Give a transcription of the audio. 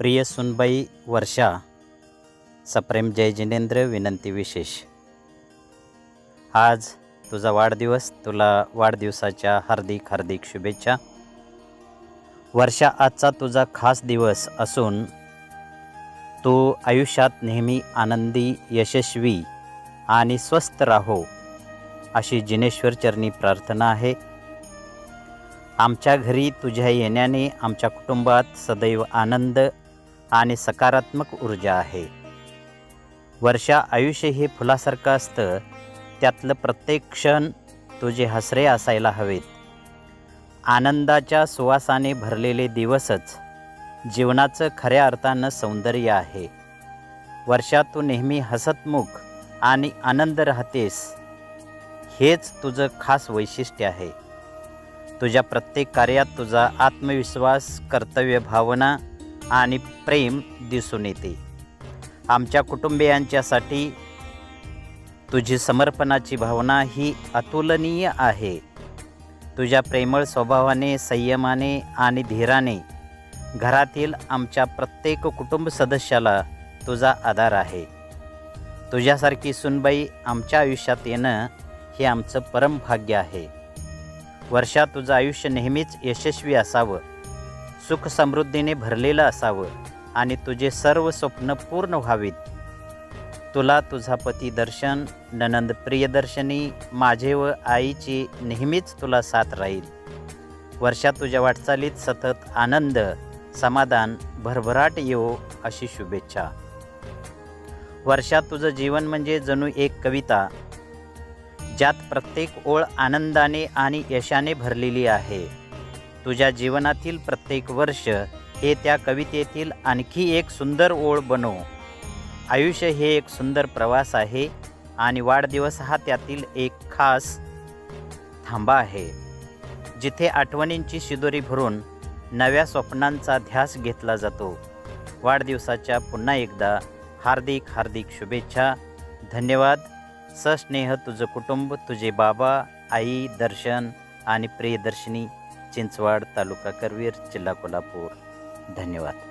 प्रिय सुनबाई वर्षा सप्रेम जय जिनेंद्र विनंती विशेष आज तुझा वाढदिवस तुला वाढदिवसाच्या हार्दिक हार्दिक शुभेच्छा वर्षा आजचा तुझा खास दिवस असून तू आयुष्यात नेहमी आनंदी यशस्वी आणि स्वस्थ राहो अशी जिनेश्वर चरणी प्रार्थना आहे आमच्या घरी तुझ्या येण्याने आमच्या कुटुंबात सदैव आनंद आणि सकारात्मक ऊर्जा आहे. वर्षा आयुष्य हे फुलासारखं असतं त्यातलं प्रत्येक क्षण तुझे हसरे असायला हवेत. आनंदाच्या सुवासाने भरलेले दिवसच जीवनाचं खऱ्या अर्थानं सौंदर्य आहे. वर्षात तू नेहमी हसतमुख आणि आनंद राहतेस हेच तुझं खास वैशिष्ट्य आहे. तुझ्या प्रत्येक कार्यात तुझा आत्मविश्वास कर्तव्य भावना आणि प्रेम दिसून येते. आमच्या कुटुंबियांच्यासाठी तुझी समर्पणाची भावना ही अतुलनीय आहे. तुझ्या प्रेमळ स्वभावाने संयमाने आणि धीराने घरातील आमच्या प्रत्येक कुटुंब सदस्याला तुझा आधार आहे. तुझ्यासारखी सुनबाई आमच्या आयुष्यात येणं हे आमचं परम भाग्य आहे. वर्षात तुझं आयुष्य नेहमीच यशस्वी असावं. सुख समृद्धीने भरलेलं असावं आणि तुझे सर्व स्वप्न पूर्ण व्हावीत. तुला तुझा पती दर्शन ननंद प्रियदर्शनी माझे व आईची नेहमीच तुला साथ राहील. वर्षात तुझ्या वाटचालीत सतत आनंद समाधान भरभराट येवो अशी शुभेच्छा. वर्षात तुझं जीवन म्हणजे जणू एक कविता ज्यात प्रत्येक ओळ आनंदाने आणि यशाने भरलेली आहे. तुझ्या जीवनातील प्रत्येक वर्ष हे त्या कवितेतील आणखी एक सुंदर ओळ बनव. आयुष्य हे एक सुंदर प्रवास आहे आणि वाढदिवस हा त्यातील एक खास थांबा आहे. जिथे आठवणींची शिदोरी भरून नव्या स्वप्नांचा ध्यास घेतला जातो. वाढदिवसाच्या पुन्हा एकदा हार्दिक हार्दिक शुभेच्छा. धन्यवाद. सस्नेह तुझं कुटुंब तुझे बाबा आई दर्शन आणि प्रियदर्शिनी. चिंचवाड तालुका करवीर जिल्हा कोल्हापूर. धन्यवाद.